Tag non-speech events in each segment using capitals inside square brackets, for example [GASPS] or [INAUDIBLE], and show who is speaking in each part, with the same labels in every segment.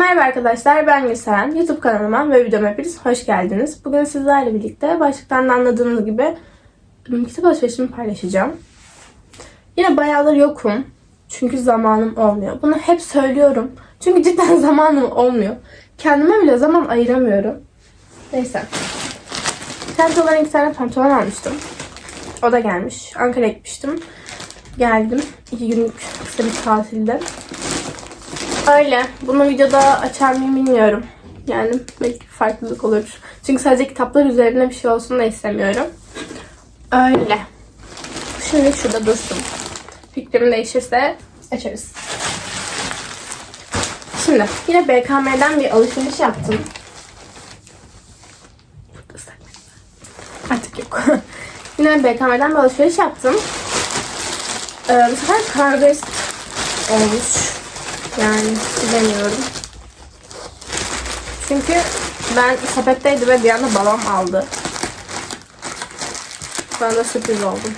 Speaker 1: merhaba arkadaşlar ben Gülseren. YouTube kanalıma ve videoma hepiniz hoş geldiniz. Bugün sizlerle birlikte başlıktan da anladığınız gibi kitap alışverişimi paylaşacağım. Yine bayağıdır yokum. Çünkü zamanım olmuyor. Bunu hep söylüyorum. Çünkü cidden [LAUGHS] zamanım olmuyor. Kendime bile zaman ayıramıyorum. Neyse. Çantalara iki tane pantolon almıştım. O da gelmiş. Ankara'ya gitmiştim. Geldim. İki günlük kısa bir tatilde. Öyle. Bunu videoda açar mıyım bilmiyorum. Yani belki farklılık olur. Çünkü sadece kitaplar üzerine bir şey olsun da istemiyorum. Öyle. Şimdi şurada dursun. Fikrim değişirse açarız. Şimdi yine BKM'den bir alışveriş yaptım. Artık yok. [LAUGHS] yine BKM'den bir alışveriş yaptım. Ee, bu sefer Carvest olmuş. Yani bilemiyorum. Çünkü ben sepetteydi ve bir anda babam aldı. Bana da sürpriz oldum.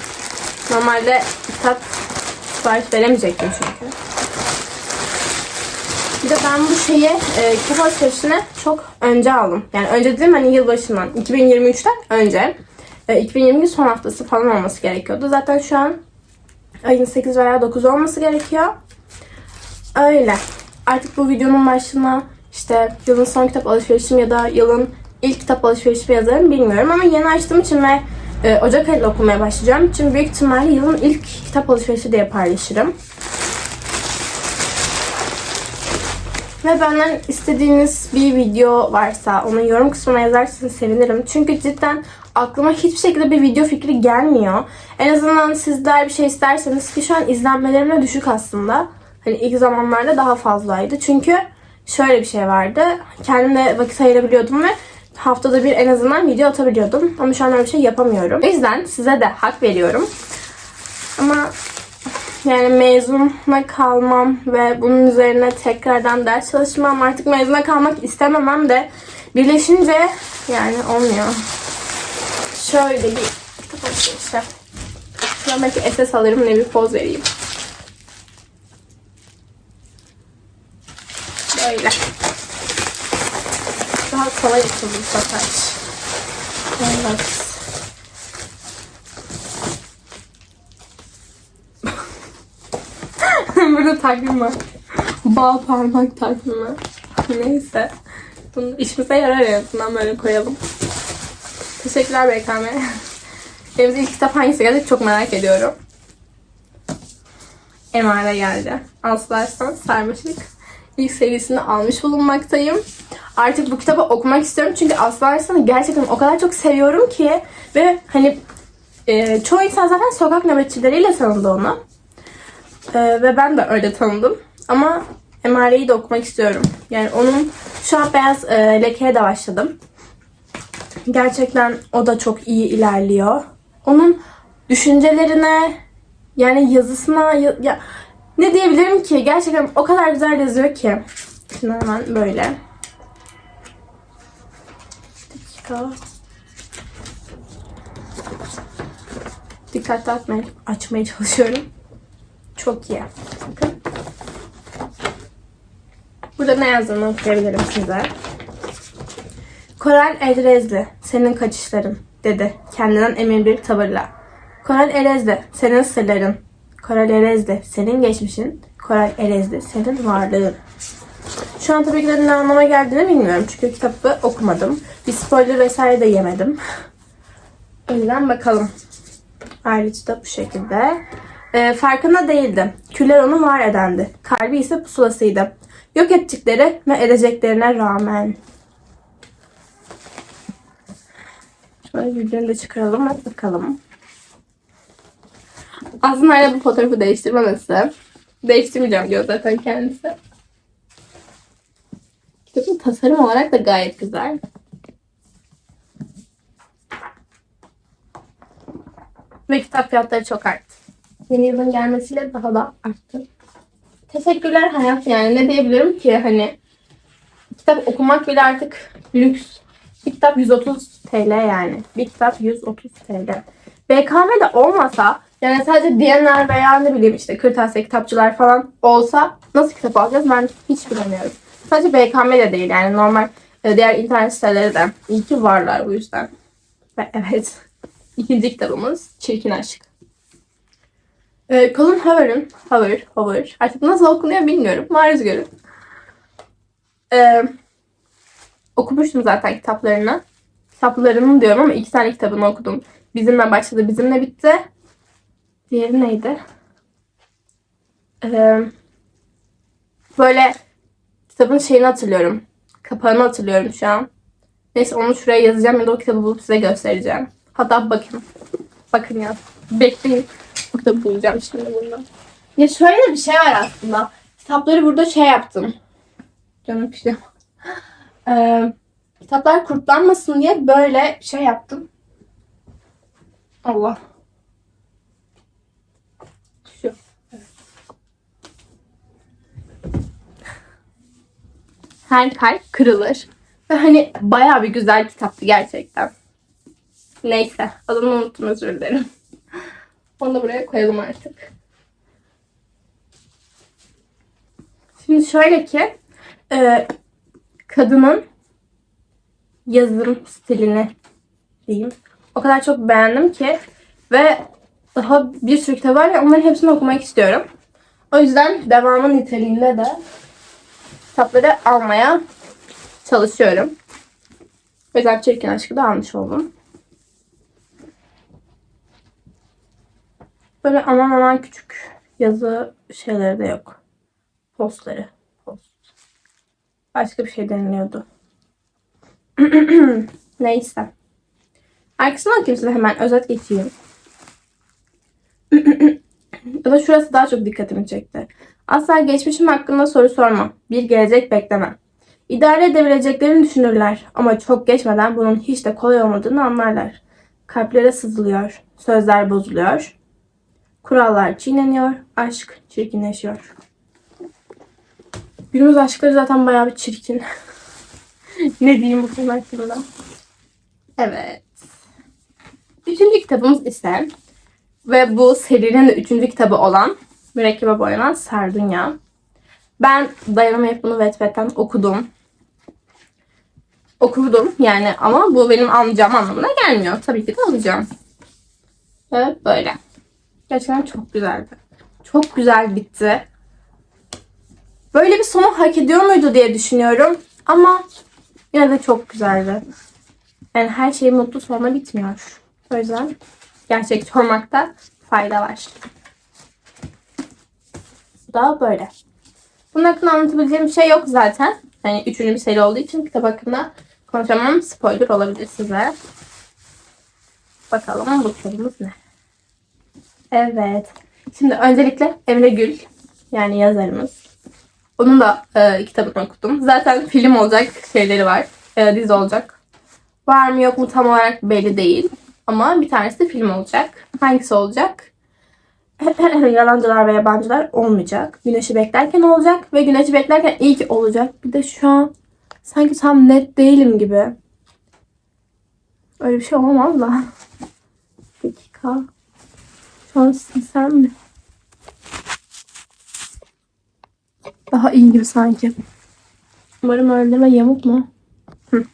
Speaker 1: Normalde kitap sipariş veremeyecektim çünkü. Bir de ben bu şeyi e, kitap alışverişini çok önce aldım. Yani önce dedim hani yılbaşından 2023'ten önce. E, 2020 son haftası falan olması gerekiyordu. Zaten şu an ayın 8 veya 9 olması gerekiyor. Öyle. Artık bu videonun başına işte yılın son kitap alışverişim ya da yılın ilk kitap alışverişimi yazarım bilmiyorum ama yeni açtığım için ve e, Ocak ayında okumaya başlayacağım için büyük ihtimalle yılın ilk kitap alışverişi diye paylaşırım. Ve benden istediğiniz bir video varsa onu yorum kısmına yazarsanız sevinirim. Çünkü cidden aklıma hiçbir şekilde bir video fikri gelmiyor. En azından sizler bir şey isterseniz ki şu an izlenmelerim de düşük aslında. Hani ilk zamanlarda daha fazlaydı. Çünkü şöyle bir şey vardı. Kendime vakit ayırabiliyordum ve haftada bir en azından video atabiliyordum. Ama şu an öyle bir şey yapamıyorum. O yüzden size de hak veriyorum. Ama yani mezuna kalmam ve bunun üzerine tekrardan ders çalışmam artık mezuna kalmak istememem de birleşince yani olmuyor. Şöyle bir kitap alışverişi. Şuradan belki SS alırım ne bir poz vereyim. Böyle. Daha kolay açıldı bu sefer. Evet. [LAUGHS] Burada takvim var. Bal parmak takvimi. Neyse. Bunu işimize yarar en azından böyle koyalım. Teşekkürler BKM. [LAUGHS] Evimize ilk kitap hangisi gelecek çok merak ediyorum. Emare geldi. Aslarsan Sarmaşık ilk serisini almış bulunmaktayım. Artık bu kitabı okumak istiyorum çünkü Aslı gerçekten o kadar çok seviyorum ki ve hani e, çoğu insan zaten sokak nöbetçileriyle tanıdı onu. E, ve ben de öyle tanıdım. Ama Emare'yi de okumak istiyorum. Yani onun şu an Beyaz e, Leke'ye de başladım. Gerçekten o da çok iyi ilerliyor. Onun düşüncelerine yani yazısına ya, ya ne diyebilirim ki? Gerçekten o kadar güzel yazıyor ki. Şimdi hemen böyle. Bir dakika. Açmaya çalışıyorum. Çok iyi. Bakın. Burada ne yazdığını okuyabilirim size. Koral Erezli, senin kaçışların, dedi kendinden emin bir tavırla. Koral Erezli, senin sırların, Koral Erezli senin geçmişin, Koral Erezli senin varlığın. Şu an tabii ki de ne anlama geldiğini bilmiyorum. Çünkü kitabı okumadım. Bir spoiler vesaire de yemedim. Yüzden bakalım. Ayrıca da bu şekilde. Ee, farkında değildi. Küller onu var edendi. Kalbi ise pusulasıydı. Yok ettikleri ve edeceklerine rağmen. Şöyle yüzlerini de çıkaralım ve bakalım. Aslında hala bu fotoğrafı değiştirmemesi. Değiştirmeyeceğim diyor zaten kendisi. Kitabın tasarım olarak da gayet güzel. Ve kitap fiyatları çok arttı. Yeni yılın gelmesiyle daha da arttı. Teşekkürler hayat yani ne diyebilirim ki hani kitap okumak bile artık lüks. Bir kitap 130 TL yani. Bir kitap 130 TL. BKM'de olmasa yani sadece diyenler veya ne bileyim işte kırtasiye kitapçılar falan olsa nasıl kitap alacağız ben hiç bilemiyorum. Sadece BKM de değil yani normal e, diğer internet siteleri de iyi ki varlar bu yüzden. Ve evet [LAUGHS] ikinci kitabımız Çirkin Aşk. E, Colin Hoover'ın Hoover, Hoover artık nasıl okunuyor bilmiyorum. Maruz görün. E, okumuştum zaten kitaplarını. Kitaplarını diyorum ama iki tane kitabını okudum. Bizimle başladı, bizimle bitti. Diğeri neydi? Ee, böyle kitabın şeyini hatırlıyorum. Kapağını hatırlıyorum şu an. Neyse onu şuraya yazacağım ya da o kitabı bulup size göstereceğim. Hatta bakın. Bakın ya. Bekleyin. O kitabı bulacağım şimdi bundan. Ya şöyle bir şey var aslında. Kitapları burada şey yaptım. Canım pişti. [GASPS] Ee, kitaplar kurtlanmasın diye böyle şey yaptım. Allah. Şu. Her kalp kırılır. Ve hani bayağı bir güzel kitaptı gerçekten. Neyse. Adını unuttum özür dilerim. Onu da buraya koyalım artık. Şimdi şöyle ki e, kadının yazım stilini diyeyim. O kadar çok beğendim ki ve daha bir sürü kitap var ve onların hepsini okumak istiyorum. O yüzden devamı niteliğinde de kitapları almaya çalışıyorum. Yüzden Çirkin Aşkı da almış oldum. Böyle aman aman küçük yazı şeyleri de yok. Postları. Post. Başka bir şey deniliyordu. [CLEARS THROAT] Neyse. Arkasına okuyayım size hemen özet geçeyim. [CLEARS THROAT] ya da şurası daha çok dikkatimi çekti. Asla geçmişim hakkında soru sorma. Bir gelecek bekleme. İdare edebileceklerini düşünürler ama çok geçmeden bunun hiç de kolay olmadığını anlarlar. Kalplere sızılıyor, sözler bozuluyor, kurallar çiğneniyor, aşk çirkinleşiyor. Günümüz aşkları zaten bayağı bir çirkin. [LAUGHS] ne diyeyim bu konu hakkında? Evet. Üçüncü kitabımız ise ve bu serinin de üçüncü kitabı olan Mürekkebe Boyanan Sardunya. Ben dayanamayıp bunu Wattpad'den okudum. Okudum yani ama bu benim almayacağım anlamına gelmiyor. Tabii ki de alacağım. Evet böyle. Gerçekten çok güzeldi. Çok güzel bitti. Böyle bir sonu hak ediyor muydu diye düşünüyorum. Ama yine de çok güzeldi. Yani her şey mutlu sonla bitmiyor. O yüzden gerçekçi olmakta fayda var. Bu da böyle. Bunun hakkında anlatabileceğim bir şey yok zaten. Hani üçüncü bir seri olduğu için kitap hakkında konuşamam. Spoiler olabilir size. Bakalım bu kitabımız ne? Evet. Şimdi öncelikle Emre Gül yani yazarımız. Onun da e, kitabını okudum. Zaten film olacak şeyleri var. E, dizi olacak. Var mı yok mu tam olarak belli değil. Ama bir tanesi de film olacak. Hangisi olacak? [LAUGHS] Yalancılar ve yabancılar olmayacak. Güneşi beklerken olacak ve güneşi beklerken ki olacak. Bir de şu an sanki tam net değilim gibi. Öyle bir şey olamaz da. [LAUGHS] Bir dakika. Şu an silsem mi? Daha iyi gibi sanki. Umarım öldürme yamuk mu? Hı.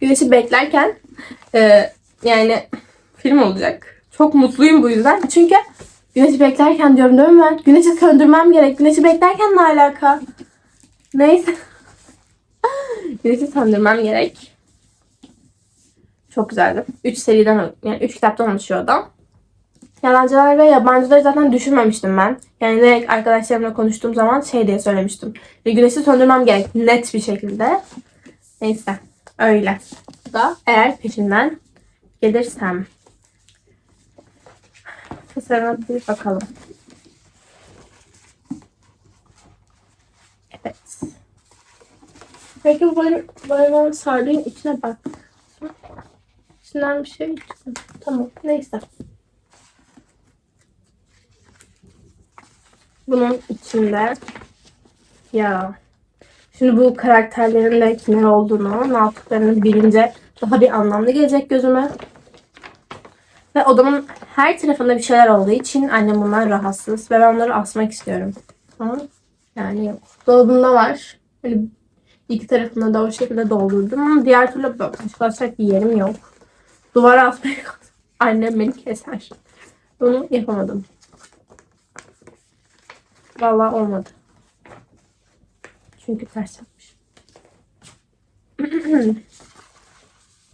Speaker 1: Güneşi beklerken e, yani film olacak. Çok mutluyum bu yüzden. Çünkü güneşi beklerken diyorum değil mi ben? Güneşi söndürmem gerek. Güneşi beklerken ne alaka? Neyse. [LAUGHS] güneşi söndürmem gerek. Çok güzeldi. 3 seriden, yani 3 kitaptan oluşuyor da. Yalancılar ve yabancıları zaten düşünmemiştim ben. Yani direkt arkadaşlarımla konuştuğum zaman şey diye söylemiştim. Ve güneşi söndürmem gerek net bir şekilde. Neyse. Öyle. Da eğer peşinden gelirsem. Tasarına bir bakalım. Evet. Peki bu böyle sardığın içine bak. İçinden bir şey çıktı. Tamam. Neyse. Bunun içinde ya şimdi bu karakterlerin de kimler olduğunu, ne yaptıklarını bilince daha bir anlamlı gelecek gözüme. Ve odamın her tarafında bir şeyler olduğu için annem bunlar rahatsız ve ben onları asmak istiyorum. Ama yani yok. Dolabımda var. Böyle iki tarafına da o şekilde doldurdum ama diğer türlü başka açacak bir yerim yok. Duvara asmaya. [LAUGHS] Annem beni keser. Bunu yapamadım. Vallahi olmadı. Çünkü ters yapmış. [CLEARS THROAT]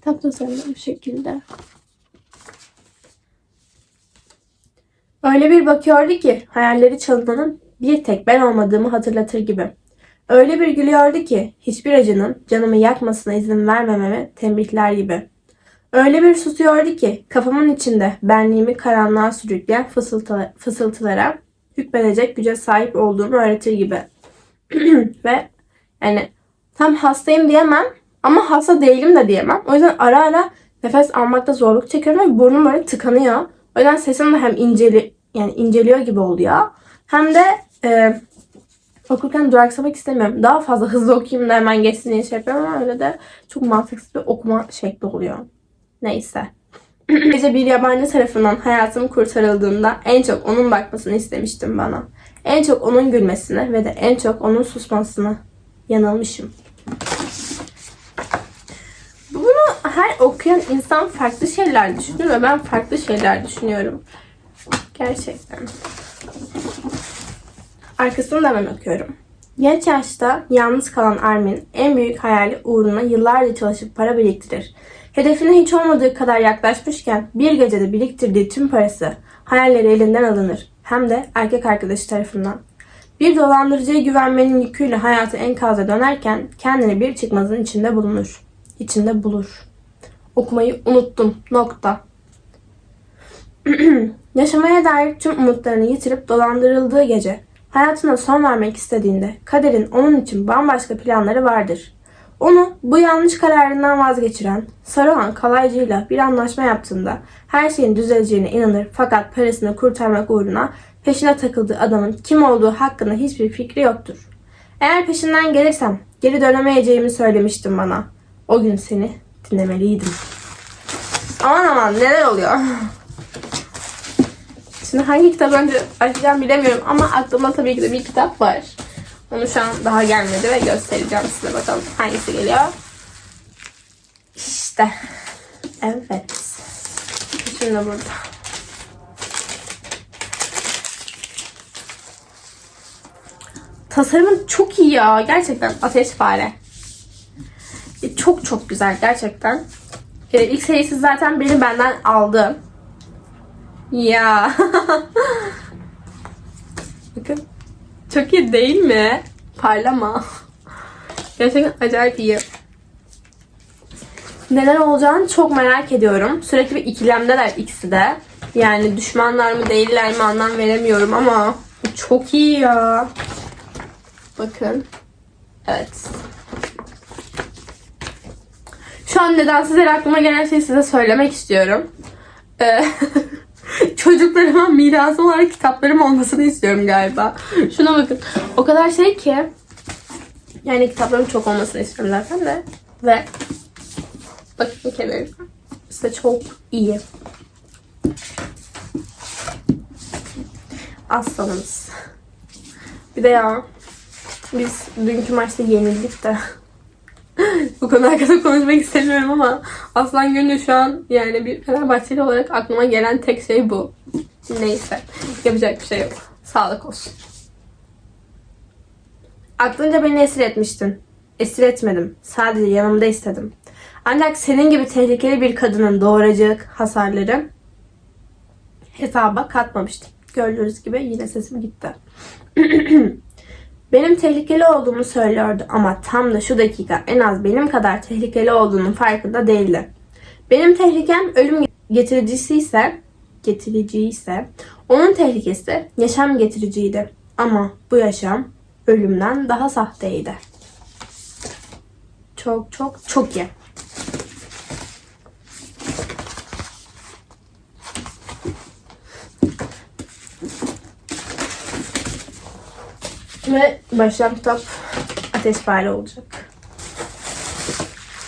Speaker 1: Tam tasarımda bu şekilde. Öyle bir bakıyordu ki hayalleri çalınanın bir tek ben olmadığımı hatırlatır gibi. Öyle bir gülüyordu ki hiçbir acının canımı yakmasına izin vermememe tembihler gibi. Öyle bir susuyordu ki kafamın içinde benliğimi karanlığa sürükleyen fısıltı, fısıltılara hükmedecek güce sahip olduğumu öğretir gibi. [CLEARS THROAT] Ve yani tam hastayım diyemem ama hasta değilim de diyemem. O yüzden ara ara nefes almakta zorluk çekiyorum ve burnum böyle tıkanıyor. O yüzden sesim de hem inceli yani inceliyor gibi oluyor. Hem de e, okurken duraksamak istemiyorum. Daha fazla hızlı okuyayım da hemen geçsin diye şey yapıyorum ama öyle de çok mantıksız bir okuma şekli oluyor. Neyse. [CLEARS THROAT] Gece bir yabancı tarafından hayatım kurtarıldığında en çok onun bakmasını istemiştim bana. En çok onun gülmesini ve de en çok onun susmasını yanılmışım. Her okuyan insan farklı şeyler düşünüyor ve ben farklı şeyler düşünüyorum. Gerçekten. Arkasını da ben okuyorum. Genç yaşta yalnız kalan Armin en büyük hayali uğruna yıllarca çalışıp para biriktirir. Hedefine hiç olmadığı kadar yaklaşmışken bir gecede biriktirdiği tüm parası hayalleri elinden alınır. Hem de erkek arkadaşı tarafından. Bir dolandırıcıya güvenmenin yüküyle hayatı enkaza dönerken kendini bir çıkmazın içinde bulunur. İçinde bulur. Okumayı unuttum. Nokta. [CLEARS THROAT] Yaşamaya dair tüm umutlarını yitirip dolandırıldığı gece hayatına son vermek istediğinde kaderin onun için bambaşka planları vardır. Onu bu yanlış kararından vazgeçiren Saruhan kalaycıyla bir anlaşma yaptığında her şeyin düzeleceğine inanır fakat parasını kurtarmak uğruna peşine takıldığı adamın kim olduğu hakkında hiçbir fikri yoktur. Eğer peşinden gelirsem geri dönemeyeceğimi söylemiştin bana. O gün seni dinlemeliydim. Aman aman neler oluyor? Şimdi hangi kitap önce açacağım bilemiyorum ama aklımda tabii ki de bir kitap var. Onu şu an daha gelmedi ve göstereceğim size bakalım hangisi geliyor. İşte. Evet. Şimdi burada. Tasarımı çok iyi ya. Gerçekten ateş fare. E, Çok güzel gerçekten. E, ilk serisi zaten beni benden aldı. Ya. [LAUGHS] Bakın. Çok iyi değil mi? Parlama. Gerçekten acayip iyi. Neler olacağını çok merak ediyorum. Sürekli bir ikilemdeler ikisi de. Yani düşmanlar mı değiller mi anlam veremiyorum ama çok iyi ya. Bakın. Evet. Şu an neden sizlere aklıma gelen şeyi size söylemek istiyorum. Ee, [LAUGHS] çocuklarıma mirası olarak kitaplarım olmasını istiyorum galiba. Şuna bakın. O kadar şey ki yani kitaplarım çok olmasını istiyorum zaten de. Ve bakın kenarı. İşte çok iyi. Aslanımız. Bir de ya biz dünkü maçta yenildik de. Bu konu hakkında konuşmak istemiyorum ama Aslan Gönül şu an yani bir Fenerbahçeli olarak aklıma gelen tek şey bu. Neyse. Yapacak bir şey yok. Sağlık olsun. Aklınca beni esir etmiştin. Esir etmedim. Sadece yanımda istedim. Ancak senin gibi tehlikeli bir kadının doğuracak hasarları hesaba katmamıştım. Gördüğünüz gibi yine sesim gitti. [CLEARS THROAT] Benim tehlikeli olduğumu söylüyordu ama tam da şu dakika en az benim kadar tehlikeli olduğunun farkında değildi. Benim tehlikem ölüm getiricisi ise getirici ise onun tehlikesi yaşam getiriciydi. Ama bu yaşam ölümden daha sahteydi. Çok çok çok iyi. Ve başlayan kitap Ateş Fare olacak.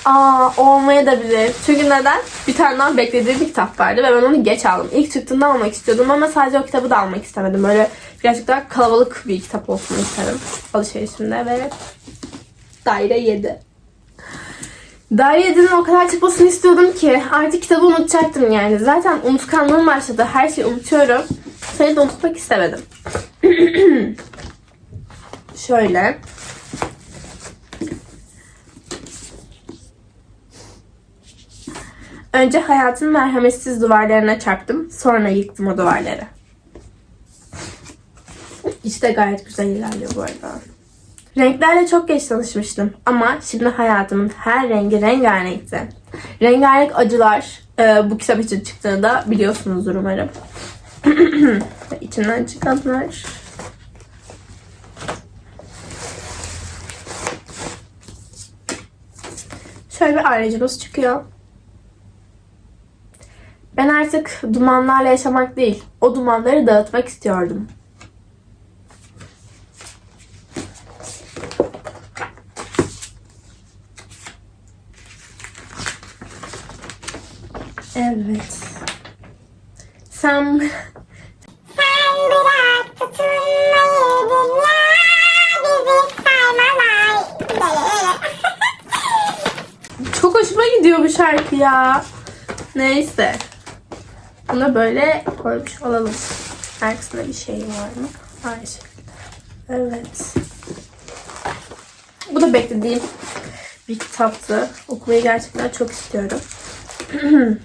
Speaker 1: Aa olmaya da bilir. Çünkü neden? Bir tane daha beklediğim bir kitap vardı ve ben onu geç aldım. İlk çıktığında almak istiyordum ama sadece o kitabı da almak istemedim. Böyle birazcık daha kalabalık bir kitap olsun istedim alışverişimde ve Daire 7. Daire 7'nin o kadar çıkmasını istiyordum ki artık kitabı unutacaktım yani. Zaten unutkanlığım başladı. Her şeyi unutuyorum. Seni de unutmak istemedim. [CLEARS THROAT] Şöyle. Önce hayatın merhametsiz duvarlarına çarptım. Sonra yıktım o duvarları. İşte gayet güzel ilerliyor bu arada. Renklerle çok geç tanışmıştım ama şimdi hayatımın her rengi rengarenkti. Rengarenk acılar e, bu kitap için çıktığını da biliyorsunuzdur umarım. [CLEARS THROAT] İçinden çıkanlar. Şöyle bir ayrıcımız çıkıyor. Ben artık dumanlarla yaşamak değil, o dumanları dağıtmak istiyordum. Evet. Sen ya. Neyse. Bunu böyle koymuş olalım. Arkasında bir şey var mı? Şekilde. Evet. Bu da beklediğim bir kitaptı. Okumayı gerçekten çok istiyorum. [CLEARS THROAT]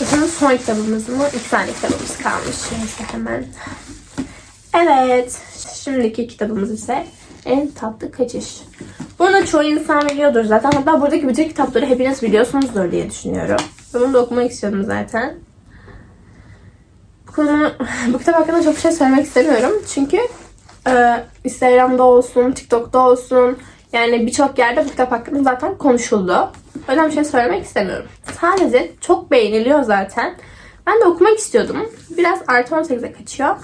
Speaker 1: Bakın son kitabımız mı? İki tane kitabımız kalmış. Neyse hemen. Evet. Şimdiki kitabımız ise En Tatlı Kaçış. Bunu çoğu insan biliyordur zaten. Hatta buradaki bütün kitapları hepiniz biliyorsunuzdur diye düşünüyorum. Ben bunu da okumak istiyordum zaten. Bu konu, [SIGHS] bu kitap hakkında çok şey söylemek istemiyorum. Çünkü e, Instagram'da olsun, TikTok'ta olsun yani birçok yerde bu kitap hakkında zaten konuşuldu. Yüzden bir şey söylemek istemiyorum. Sadece çok beğeniliyor zaten. Ben de okumak istiyordum. Biraz artı 18'e kaçıyor.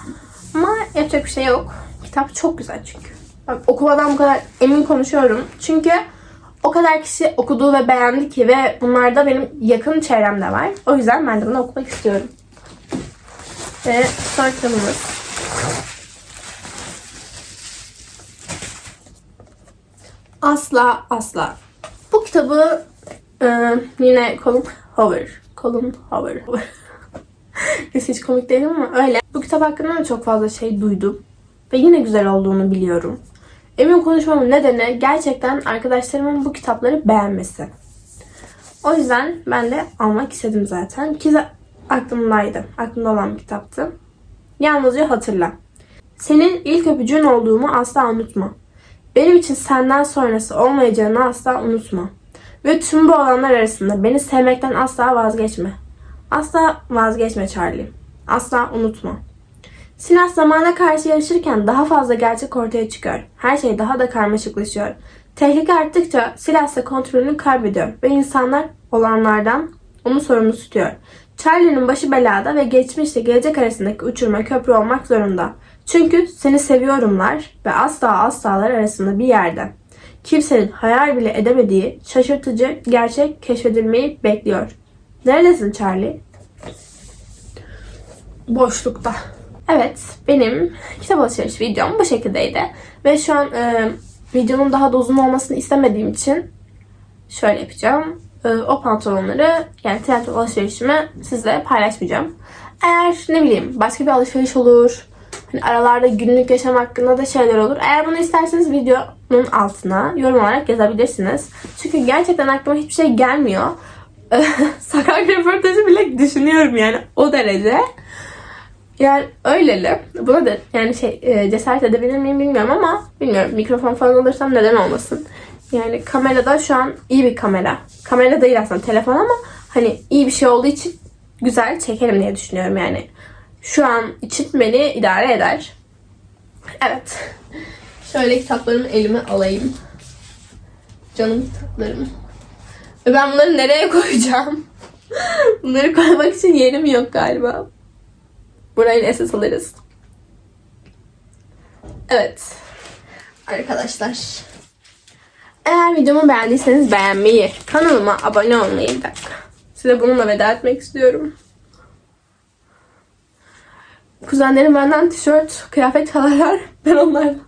Speaker 1: Ama yapacak bir şey yok. Kitap çok güzel çünkü. Okumadan bu kadar emin konuşuyorum. Çünkü o kadar kişi okudu ve beğendi ki ve bunlar da benim yakın çevremde var. O yüzden ben de bunu okumak istiyorum. Ve son kitabımız. Asla asla. Bu kitabı e, yine Colin Hoover. Colin Hoover. [LAUGHS] Neyse hiç komik değil ama öyle. Bu kitap hakkında da çok fazla şey duydum. Ve yine güzel olduğunu biliyorum. Emin konuşmamın nedeni gerçekten arkadaşlarımın bu kitapları beğenmesi. O yüzden ben de almak istedim zaten. Ki aklımdaydı. Aklımda olan bir kitaptı. Yalnızca hatırla. Senin ilk öpücüğün olduğumu asla unutma. Benim için senden sonrası olmayacağını asla unutma. Ve tüm bu olanlar arasında beni sevmekten asla vazgeçme. Asla vazgeçme Charlie. Asla unutma. Silah zamana karşı yarışırken daha fazla gerçek ortaya çıkıyor. Her şey daha da karmaşıklaşıyor. Tehlike arttıkça silah ise kontrolünü kaybediyor ve insanlar olanlardan onu sorumlu tutuyor. Charlie'nin başı belada ve geçmişle gelecek arasındaki uçurma köprü olmak zorunda. Çünkü seni seviyorumlar ve asla aslalar arasında bir yerde. Kimsenin hayal bile edemediği şaşırtıcı gerçek keşfedilmeyi bekliyor. Neredesin Charlie? Boşlukta. Evet, benim kitap alışveriş videom bu şekildeydi. Ve şu an e, videonun daha da uzun olmasını istemediğim için şöyle yapacağım. E, o pantolonları yani tiyatro alışverişimi sizle paylaşmayacağım. Eğer ne bileyim başka bir alışveriş olur, hani aralarda günlük yaşam hakkında da şeyler olur. Eğer bunu isterseniz videonun altına yorum olarak yazabilirsiniz. Çünkü gerçekten aklıma hiçbir şey gelmiyor. [LAUGHS] Sakar röportajı bile düşünüyorum yani o derece. Yani öyleli. Buna da yani şey e, cesaret edebilir miyim bilmiyorum ama bilmiyorum. Mikrofon falan alırsam neden olmasın. Yani kamerada şu an iyi bir kamera. Kamera değil aslında telefon ama hani iyi bir şey olduğu için güzel çekerim diye düşünüyorum yani. Şu an için beni idare eder. Evet. Şöyle kitaplarımı elime alayım. Canım kitaplarım. Ve ben bunları nereye koyacağım? [LAUGHS] bunları koymak için yerim yok galiba. Burayı esas alırız. Evet. Arkadaşlar. Eğer videomu beğendiyseniz beğenmeyi, kanalıma abone olmayı bir. Size bununla veda etmek istiyorum. kuzenlerim benden tişört, kıyafet çalarlar. [LAUGHS] Ben onlardan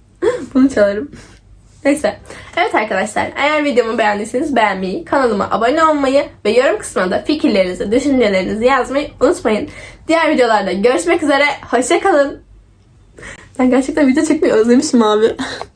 Speaker 1: bunu çalarım. Neyse. Evet arkadaşlar eğer videomu beğendiyseniz beğenmeyi, kanalıma abone olmayı ve yorum kısmına da fikirlerinizi, düşüncelerinizi yazmayı unutmayın. Diğer videolarda görüşmek üzere. Hoşçakalın. Ben gerçekten video çekmeyi özlemişim abi. [LAUGHS]